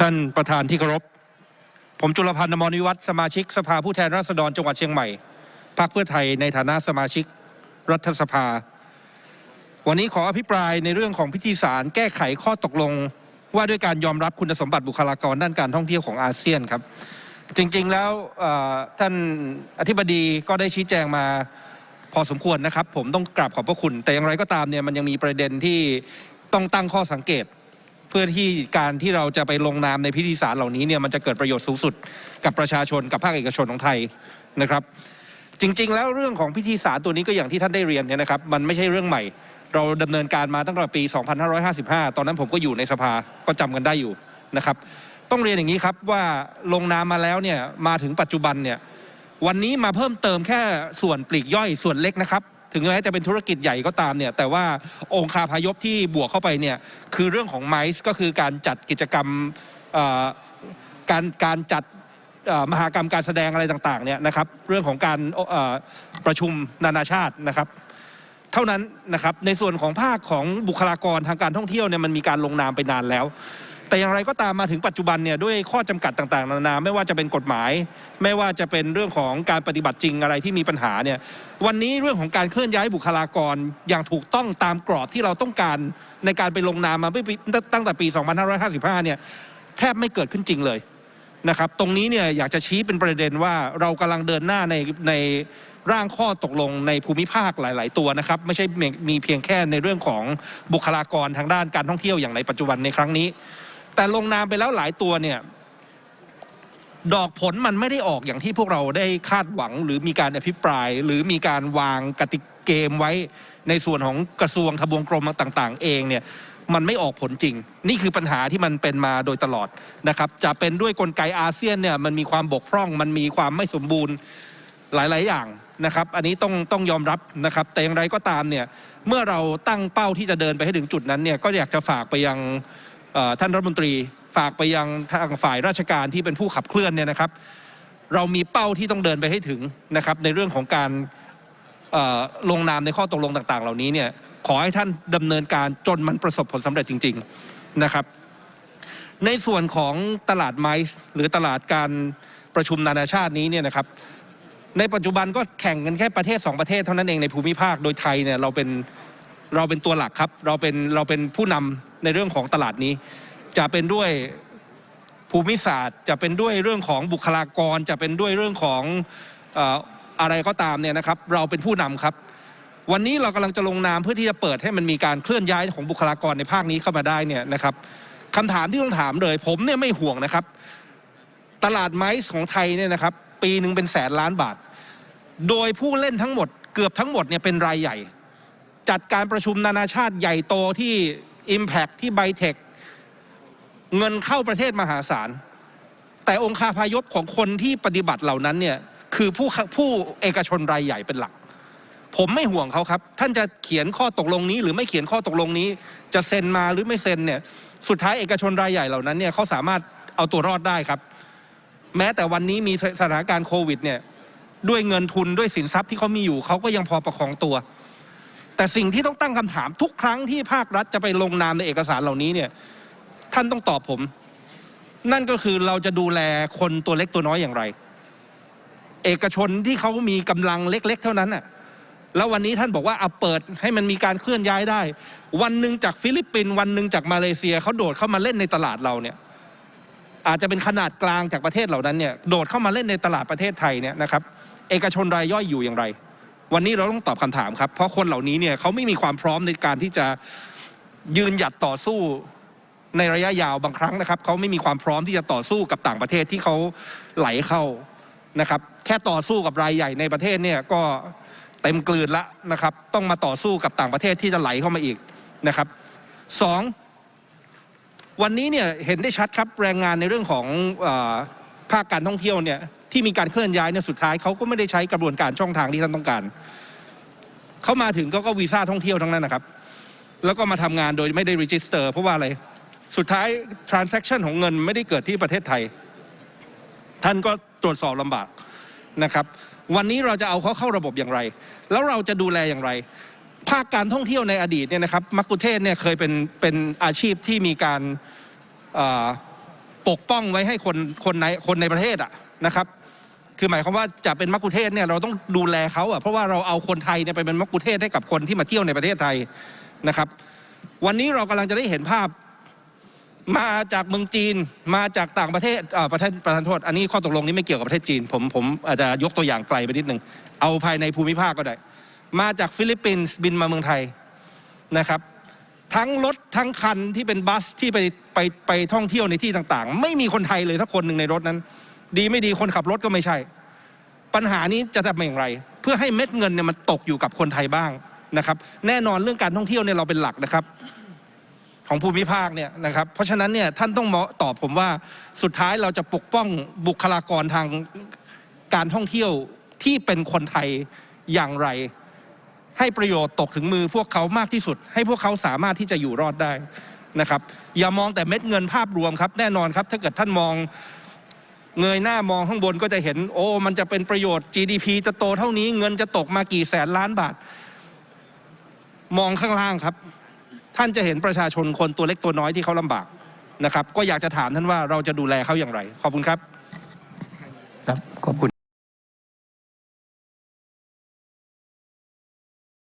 ท่านประธานที่เคารพ ผมจุลพันธ์อมรวิวัฒน์สมาชิกสภาผู้แทนราษฎรจังหวัดเชียงใหม่ พรรคเพื่อไทยในฐานะสมาชิกรัฐสภา วันนี้ขออภิปรายในเรื่องของพิธีสารแก้ไขข้อตกลง ว่าด้วยการยอมรับคุณสมบัติบุคลากรด้านการท่องเที่ยวของอาเซียนครับ จริงๆแล้วท่านอธิบดีก็ได้ชี้แจงมาพอสมควรนะครับ ผมต้องกราบขอบพระคุณ แต่อย่างไรก็ตามเนี่ยมันยังมีประเด็นที่ต้องตั้งข้อสังเกต เพื่อที่การที่เราจะไปลงนามในพิธีสารเหล่านี้เนี่ยมันจะเกิดประโยชน์สูงสุดกับประชาชนกับภาคเอกชนของไทยนะครับ จริง ๆ แล้วเรื่องของพิธีสารตัวนี้ก็อย่างที่ท่านได้เรียนเนี่ยนะครับ มันไม่ใช่เรื่องใหม่ เราดำเนินการมาตั้งแต่ปี 2555 ตอนนั้นผมก็อยู่ในสภาก็จำกันได้อยู่นะครับต้องเรียนอย่างนี้ครับว่าลงนามมาแล้วเนี่ยมาถึงปัจจุบันเนี่ยวันนี้มาเพิ่มเติมแค่ส่วนปลีกย่อยส่วนเล็กนะครับ ถึงแม้จะเป็นธุรกิจใหญ่ก็ตามเนี่ยแต่ว่าองค์คาพยพที่บวกเข้าไปเนี่ยคือเรื่องของไมซ์ก็คือการจัดกิจกรรมการการจัดมหากรรมการแสดงอะไรต่างๆเนี่ยนะครับเรื่องของการประชุมนานาชาตินะครับเท่านั้นนะครับในส่วนของภาคของบุคลากรทางการท่องเที่ยวเนี่ยมันมีการลงนามไปนานแล้ว แต่อย่างไรก็ตามมาถึงปัจจุบันเนี่ยด้วยข้อจำกัดต่างๆ นานาไม่ว่าจะเป็นกฎหมาย ไม่ว่าจะเป็นเรื่องของการปฏิบัติจริงอะไรที่มีปัญหาเนี่ยวันนี้เรื่องของการเคลื่อนย้ายบุคลากรอย่างถูกต้องตามกรอบที่เราต้องการในการไปลงนามมาไม่ปีตั้งแต่ปี 2555 เนี่ยแทบไม่เกิดขึ้นจริงเลยนะครับตรงนี้เนี่ยอยากจะชี้เป็นประเด็นว่าเรากำลังเดินหน้าในในร่างข้อตกลงในภูมิภาคหลาย ๆ ตัวนะครับ ไม่ใช่มีเพียงแค่ในเรื่องของบุคลากรทางด้านการท่องเที่ยวอย่างในปัจจุบันในครั้งนี้ แต่ลงนามไปแล้วหลายตัวเนี่ยดอกผลมันไม่ได้ออกอย่างที่พวกเราได้คาดหวัง หรือมีการอภิปราย หรือมีการวางกติกเกมไว้ในส่วนของกระทรวงทบวงกรมต่าง ๆ เองเนี่ยมันไม่ออกผลจริง นี่คือปัญหาที่มันเป็นมาโดยตลอดนะครับ จะเป็นด้วยกลไกอาเซียนเนี่ยมันมีความบกพร่อง มันมีความไม่สมบูรณ์หลาย ๆ อย่างนะครับ อันนี้ต้องต้องยอมรับนะครับ แต่อย่างไรก็ตามเนี่ยเมื่อเราตั้งเป้าที่จะเดินไปให้ถึงจุดนั้นเนี่ยก็อยากจะฝากไปยัง ท่านรัฐมนตรีฝากไปยังทางฝ่ายราชการที่เป็นผู้ขับเคลื่อนเนี่ยนะครับ เรามีเป้าที่ต้องเดินไปให้ถึงนะครับในเรื่องของการลงนามในข้อตกลงต่าง ๆ เหล่านี้เนี่ยขอให้ท่านดำเนินการจนมันประสบผลสำเร็จจริง ๆนะครับ ในส่วนของตลาดไมซ์หรือตลาดการประชุมนานาชาตินี้เนี่ยนะครับในปัจจุบันก็แข่งกันแค่ประเทศ 2 ประเทศเท่านั้นเองในภูมิภาคโดยไทยเนี่ยเราเป็นเราเป็นตัวหลักครับ เราเป็นเราเป็นผู้นำ ในเรื่องของตลาดนี้ จะเป็นด้วยภูมิศาสตร์ จะเป็นด้วยเรื่องของบุคลากร จะเป็นด้วยเรื่องของเอ่ออะไรก็ตามเนี่ยนะครับเราเป็นผู้นำครับ วันนี้เรากำลังจะลงนามเพื่อที่จะเปิดให้มันมีการเคลื่อนย้ายของบุคลากรในภาคนี้เข้ามาได้เนี่ยนะครับคำถามที่ต้องถามเลย ผมเนี่ยไม่ห่วงนะครับ ตลาดไม้ของไทยเนี่ยนะครับ ปีหนึ่งเป็นแสนล้านบาท โดยผู้เล่นทั้งหมด เกือบทั้งหมดเนี่ยเป็นรายใหญ่ จัดการประชุมนานาชาติใหญ่โตที่ Impact ที่ไบเทคเงินเข้าประเทศมหาศาล แต่องค์คาพยพของคนที่ปฏิบัติเหล่านั้นเนี่ยคือผู้ผู้เอกชนรายใหญ่เป็นหลัก ผมไม่ห่วงเขาครับ ท่านจะเขียนข้อตกลงนี้ หรือไม่เขียนข้อตกลงนี้ จะเซ็นมาหรือไม่เซ็นเนี่ยสุดท้ายเอกชนรายใหญ่เหล่านั้นเนี่ยเขาสามารถเอาตัวรอดได้ครับ แม้แต่วันนี้มีสถานการณ์โควิดเนี่ยด้วยเงินทุนด้วยสินทรัพย์ที่เขามีอยู่เขาก็ยังพอประคองตัว แต่สิ่งที่ต้องตั้งคำถามทุกครั้งที่ภาครัฐจะไปลงนามในเอกสารเหล่านี้เนี่ยท่านต้องตอบผม นั่นก็คือเราจะดูแลคนตัวเล็กตัวน้อยอย่างไร เอกชนที่เขามีกำลังเล็ก ๆ เท่านั้นน่ะแล้ววันนี้ท่านบอกว่าเอาเปิดให้มันมีการเคลื่อนย้ายได้ วันหนึ่งจากฟิลิปปินส์วันหนึ่งจากมาเลเซียเขาโดดเข้ามาเล่นในตลาดเราเนี่ยอาจจะเป็นขนาดกลางจากประเทศเหล่านั้นเนี่ยโดดเข้ามาเล่นในตลาดประเทศไทยเนี่ยนะครับเอกชนรายย่อยอยู่อย่างไร วันนี้เราต้องตอบคำถามครับ เพราะคนเหล่านี้เนี่ยเขาไม่มีความพร้อมในการที่จะยืนหยัดต่อสู้ในระยะยาวบางครั้งนะครับเขาไม่มีความพร้อมที่จะต่อสู้กับต่างประเทศที่เขาไหลเข้านะครับ แค่ต่อสู้กับรายใหญ่ในประเทศเนี่ยก็เต็มกลืนละนะครับ ต้องมาต่อสู้กับต่างประเทศที่จะไหลเข้ามาอีกนะครับสองวันนี้เนี่ยเห็นได้ชัดครับแรงงานในเรื่องของอภาคการท่องเที่ยวเนี่ย ที่มีการเคลื่อนย้ายเนี่ยสุดท้ายเขาก็ไม่ได้ใช้กระบวนการช่องทางที่ท่านต้องการเขามาถึงก็ก็วีซ่าท่องเที่ยวทั้งนั้นนะครับ แล้วก็มาทำงานโดยไม่ได้รีจิสเตอร์เพราะว่าอะไรสุดท้าย transaction ของเงินไม่ได้เกิดที่ประเทศไทย ท่านก็ตรวจสอบลำบากนะครับ วันนี้เราจะเอาเขาเข้าระบบอย่างไร แล้วเราจะดูแลอย่างไร ภาคการท่องเที่ยวในอดีตเนี่ยนะครับมักคุเทศเนี่ยเคยเป็นเป็นอาชีพที่มีการปกป้องไว้ให้คนคนในคนในประเทศอะ นะครับคือหมายความว่าจะเป็นมักคุเทศเนี่ยเราต้องดูแลเขาอะเพราะว่าเราเอาคนไทยเนี่ยไปเป็นมักคุเทศให้กับคนที่มาเที่ยวในประเทศไทยนะครับ วันนี้เรากำลังจะได้เห็นภาพมาจากเมืองจีนมาจากต่างประเทศอ่าประเทศประธานโทษ อันนี้ข้อตกลงนี้ไม่เกี่ยวกับประเทศจีน ผมผมอาจจะยกตัวอย่างไกลไปนิดนึง เอาภายในภูมิภาคก็ได้ มาจากฟิลิปปินส์บินมาเมืองไทยนะครับ ทั้งรถทั้งคันที่เป็นบัสที่ไปไปไปท่องเที่ยวในที่ต่างๆ ไม่มีคนไทยเลยสักคนหนึ่งในรถนั้น ดีไม่ดีคนขับรถก็ไม่ใช่ ปัญหานี้จะทำอย่างไร เพื่อให้เม็ดเงินเนี่ยมันตกอยู่กับคนไทยบ้างนะครับ แน่นอนเรื่องการท่องเที่ยวเนี่ยเราเป็นหลักนะครับ ของภูมิภาคเนี่ยนะครับ เพราะฉะนั้นเนี่ยท่านต้องตอบผมว่าสุดท้ายเราจะปกป้องบุคลากรทางการท่องเที่ยวที่เป็นคนไทยอย่างไร ให้ประโยชน์ตกถึงมือพวกเขามากที่สุด ให้พวกเขาสามารถที่จะอยู่รอดได้นะครับ อย่ามองแต่เม็ดเงินภาพรวมครับ แน่นอนครับ ถ้าเกิดท่านมอง เงยหน้ามองข้างบนก็จะเห็น โอ้ มันจะเป็นประโยชน์ GDP จะโตเท่านี้เงินจะตกมากี่แสนล้านบาท มองข้างล่างครับ ท่านจะเห็นประชาชนคนตัวเล็กตัวน้อยที่เขาลำบากนะครับ ก็อยากจะถามท่านว่าเราจะดูแลเขาอย่างไร ขอบคุณครับ ครับขอบคุณ